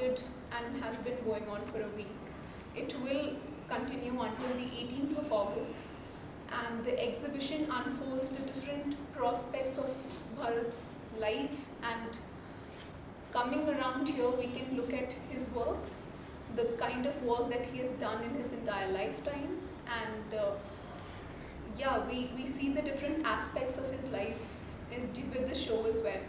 started and has been going on for a week. It will continue until the 18th of August and the exhibition unfolds the different prospects of Bharat's life and coming around here we can look at his works, the kind of work that he has done in his entire lifetime and uh, yeah, we, we see the different aspects of his life with the show as well.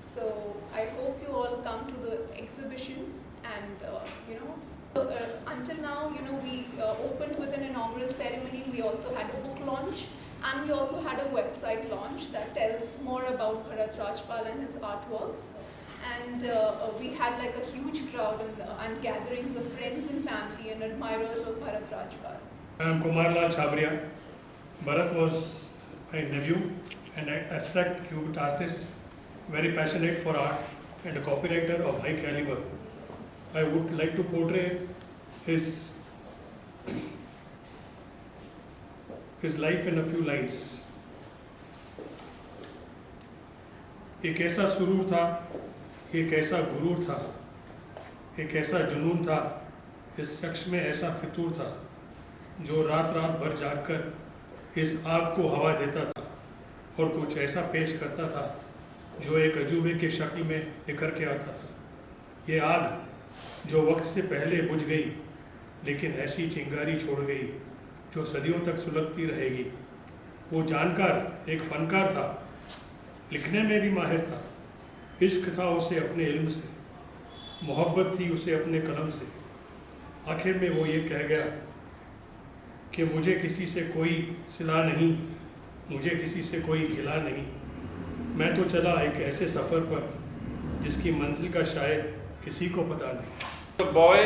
So I hope you all come to the exhibition and uh, you know. Uh, until now, you know, we uh, opened with an inaugural ceremony. We also had a book launch, and we also had a website launch that tells more about Bharat Rajpal and his artworks. And uh, we had like a huge crowd and, uh, and gatherings of friends and family and admirers of Bharat Rajpal. I am Kumar Lal Chabria. Bharat was my nephew and an abstract cubist artist, very passionate for art and a copywriter of high caliber. I would like to portray his his life in a few lines. एक ऐसा सुरूर था एक ऐसा गुरूर था एक ऐसा जुनून था इस शख्स में ऐसा फितूर था जो रात रात भर जागकर इस आग को हवा देता था और कुछ ऐसा पेश करता था जो एक अजूबे के शक्ल में निखर के आता था। ये आग जो वक्त से पहले बुझ गई, लेकिन ऐसी चिंगारी छोड़ गई, जो सदियों तक सुलगती रहेगी। वो जानकार, एक फनकार था, लिखने में भी माहिर था। इश्क था उसे अपने इल्म से, मोहब्बत थी उसे अपने कलम से। आखिर में वो ये कह गया कि मुझे किसी से कोई सिला नहीं, मुझे किसी से कोई गिला नहीं। मैं तो चला एक ऐसे सफ़र पर जिसकी मंजिल का शायद किसी को पता नहीं। Boy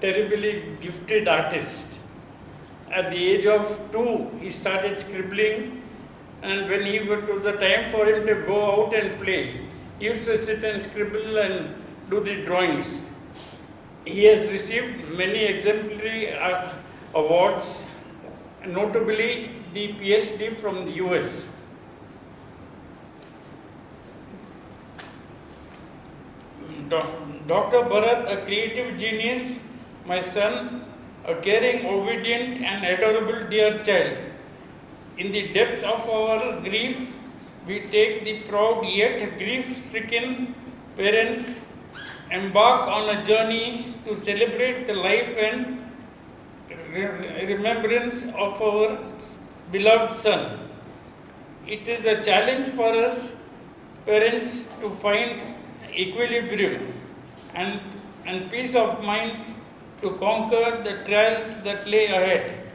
terribly gifted artist at the age of two he start scribbling and when he time for him to go out and play sit and scribble and do the drawings he has receive many exemplary awards notably the P H D from U S Dr. Bharat, a creative genius, my son, a caring, obedient, and adorable dear child. In the depths of our grief, we take the proud yet grief stricken parents embark on a journey to celebrate the life and re- remembrance of our beloved son. It is a challenge for us parents to find equilibrium and, and peace of mind to conquer the trials that lay ahead.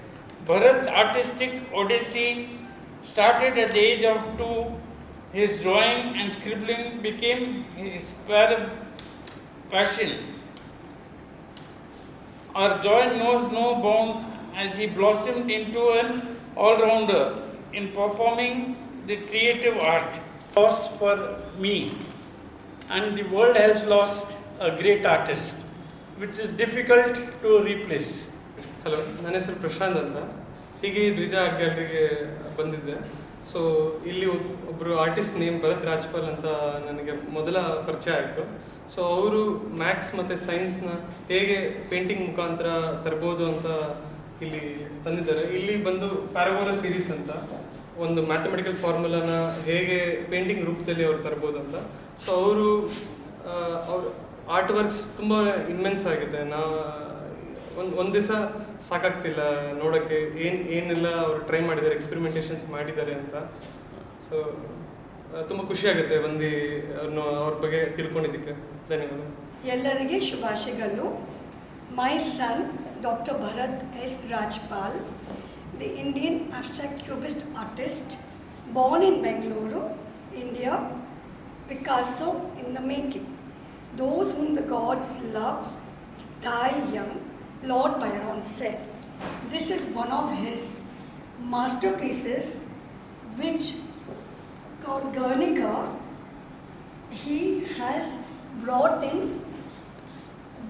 Bharat's artistic odyssey started at the age of two. His drawing and scribbling became his passion. Our joy knows no bound as he blossomed into an all rounder in performing the creative art. Loss for me, and the world has lost a great artist, which is difficult to replace. Hello ನನ್ನ ಹೆಸರು ಪ್ರಶಾಂತ್ ಅಂತ. ಹೀಗೆ Riza art ಗ್ಯಾಲರಿಗೆ ಬಂದಿದ್ದೆ. So ಇಲ್ಲಿ ಒಬ್- ಒಬ್ರು artist name Bharat Rajpal ಅಂತ ನನಗೆ ಮೊದಲ ಪರಿಚಯ ಆಯಿತು. ಸೊ ಅವರು ಮ್ಯಾಥ್ಸ್ ಮತ್ತು ಸೈನ್ಸ್ನ ಹೇಗೆ ಪೇಂಟಿಂಗ್ ಮುಖಾಂತರ ತರ್ಬೋದು ಅಂತ ಇಲ್ಲಿ ತಂದಿದ್ದಾರೆ. ಇಲ್ಲಿ ಬಂದು ಪ್ಯಾರಾಗೋರ ಸೀರೀಸ್ ಅಂತ ಒಂದು ಮ್ಯಾಥಮೆಟಿಕಲ್ ಫಾರ್ಮುಲಾನ ಹೇಗೆ ಪೇಂಟಿಂಗ್ ರೂಪದಲ್ಲಿ ಅವ್ರು ತರ್ಬೋದು ಅಂತ. ಸೊ ಅವರು ಅವ್ರ ಆರ್ಟ್ ವರ್ಕ್ಸ್ ತುಂಬ ಇನ್ಮೆನ್ಸ್ ಆಗಿದೆ. ನಾ, ಒಂದು ಒಂದು ದಿವಸ ಸಾಕಾಗ್ತಿಲ್ಲ ನೋಡೋಕ್ಕೆ. ಏನು, ಏನೆಲ್ಲ ಅವ್ರು ಟ್ರೈ ಮಾಡಿದ್ದಾರೆ ಎಕ್ಸ್ಪೆರಿಮೆಂಟೇಷನ್ಸ್ ಮಾಡಿದ್ದಾರೆ ಅಂತ. ಸೊ ತುಂಬ ಖುಷಿ ಆಗುತ್ತೆ ಬಂದು ಅವ್ರ ಬಗ್ಗೆ ತಿಳ್ಕೊಂಡಿದ್ದಕ್ಕೆ. ಧನ್ಯವಾದ. ಎಲ್ಲರಿಗೆ ಶುಭಾಶಯಗಳು. My son Dr. Bharat S. Rajpal, the Indian abstract cubist artist born in Bangalore, India, Picasso in the making. Those whom the gods love die young, Lord Byron said. This is one of his masterpieces which called Guernica he has brought in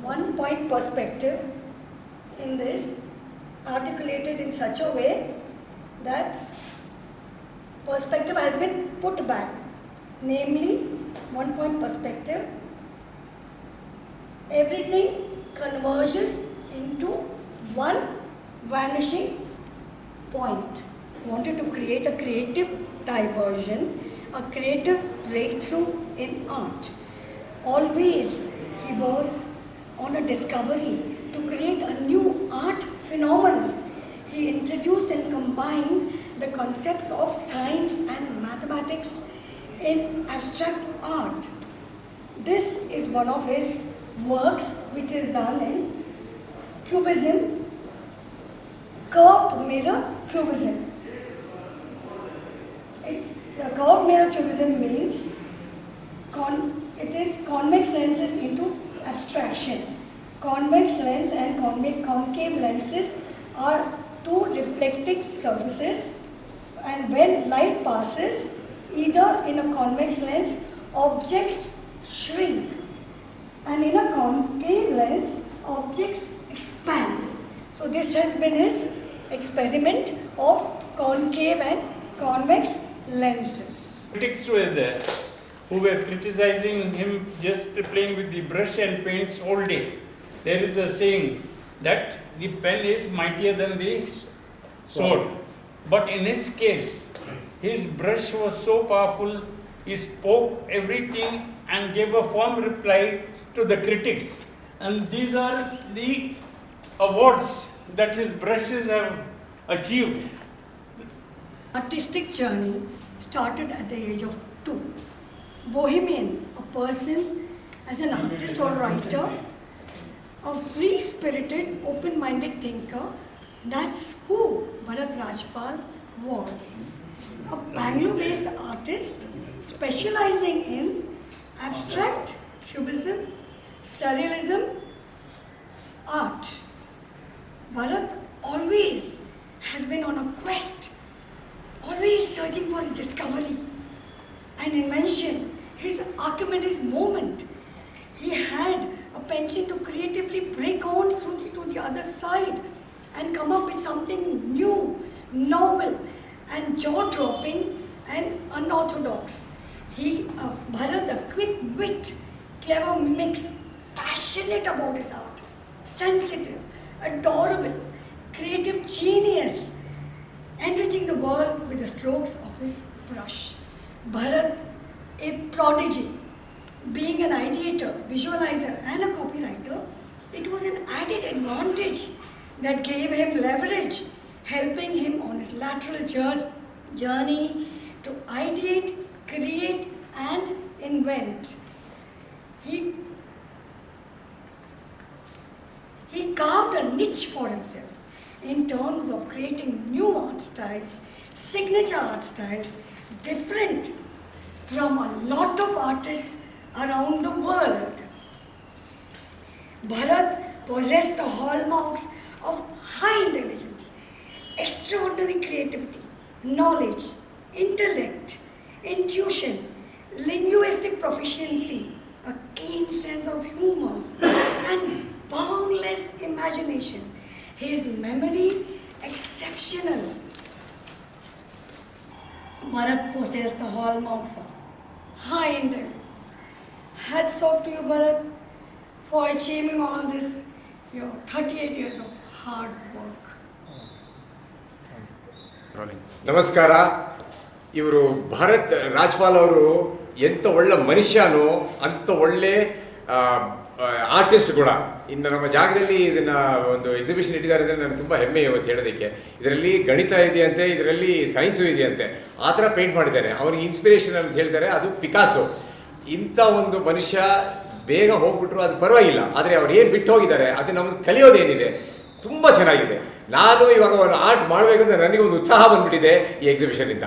one point perspective in this, articulated in such a way that perspective has been put back. Namely, one point perspective. Everything converges into one vanishing point. Wanted to create a creative diversion, a creative breakthrough in art. Always he was on a discovery create a new art phenomenon. He introduced and combined the concepts of science and mathematics in abstract art. This is one of his works which is done in Cubism, curved mirror cubism. It, the curved mirror cubism means con, it is convex lenses into abstraction. Convex lens and concave lenses are two reflecting surfaces and when light passes either in a convex lens objects shrink and in a concave lens objects expand. So this has been his experiment of concave and convex lenses. Critics were there who were criticizing him just playing with the brush and paints all day. There is a saying that the pen is mightier than the sword. But in his case, his brush was so powerful, he spoke everything and gave a firm reply to the critics. And these are the awards that his brushes have achieved. Artistic journey started at the age of two. Bohemian, a person as an artist or writer, a free spirited, open minded thinker. That's who Bharat Rajpal was. A Bangalore based artist specializing in abstract cubism, surrealism, art. Bharat always has been on a quest, always searching for discovery and invention. His Archimedes moment. He had a penchant to creatively break through the, to the other side and come up with something new, novel, and jaw-dropping and unorthodox. He, uh, Bharat, a quick wit, clever mix, passionate about his art, sensitive, adorable, creative genius, enriching the world with the strokes of his brush. Bharat, a prodigy, being an ideator, visualizer, and a copywriter, it was an added advantage that gave him leverage, helping him on his lateral journey to ideate, create, and invent. He he carved a niche for himself in terms of creating new art styles, signature art styles, different from a lot of artists around the world. Bharat possessed the hallmarks of high intelligence, extraordinary creativity, knowledge, intellect, intuition, linguistic proficiency, a keen sense of humor, and boundless imagination. His memory exceptional. Bharat possessed the hallmarks of high intelligence. Hats off to you, Bharat, for achieving all this. Your 38 years of hard work. ನಮಸ್ಕಾರ. ಇವರು ಭಾರತ್ ರಾಜ್ಪಾಲ್ ಅವರು ಎಂಥ ಒಳ್ಳೆ ಮನುಷ್ಯನೋ ಅಂಥ ಒಳ್ಳೆ artist ಕೂಡ. ಇನ್ನು ನಮ್ಮ ಜಾಗದಲ್ಲಿ ಇದನ್ನು ಒಂದು ಎಕ್ಸಿಬಿಷನ್ ಇಟ್ಟಿದ್ದಾರೆ ಅಂದರೆ ನನಗೆ ತುಂಬ ಹೆಮ್ಮೆ ಇವತ್ತು ಹೇಳೋದಕ್ಕೆ. ಇದರಲ್ಲಿ ಗಣಿತ ಇದೆಯಂತೆ ಇದರಲ್ಲಿ ಸೈನ್ಸು ಇದೆಯಂತೆ. ಆ ಥರ ಪೇಂಟ್ ಮಾಡಿದ್ದಾರೆ. ಅವನಿಗೆ ಇನ್ಸ್ಪಿರೇಷನ್ ಅಂತ ಹೇಳ್ತಾರೆ ಅದು ಪಿಕಾಸೋ ಇಂಥ ಒಂದು ಮನುಷ್ಯ ಬೇಗ ಹೋಗ್ಬಿಟ್ರು ಅದು ಪರವಾಗಿಲ್ಲ. ಆದರೆ ಅವ್ರು ಏನು ಬಿಟ್ಟು ಹೋಗಿದ್ದಾರೆ, ಅದು ನಮ್ಗೆ ಕಲಿಯೋದೇನಿದೆ. ತುಂಬ ಚೆನ್ನಾಗಿದೆ. ನಾನು ಇವಾಗ ಒಂದು ಆರ್ಟ್ ಮಾಡಬೇಕಂದ್ರೆ ನನಗೆ ಒಂದು ಉತ್ಸಾಹ ಬಂದ್ಬಿಟ್ಟಿದೆ ಈ ಎಕ್ಸಿಬಿಷನಿಂದ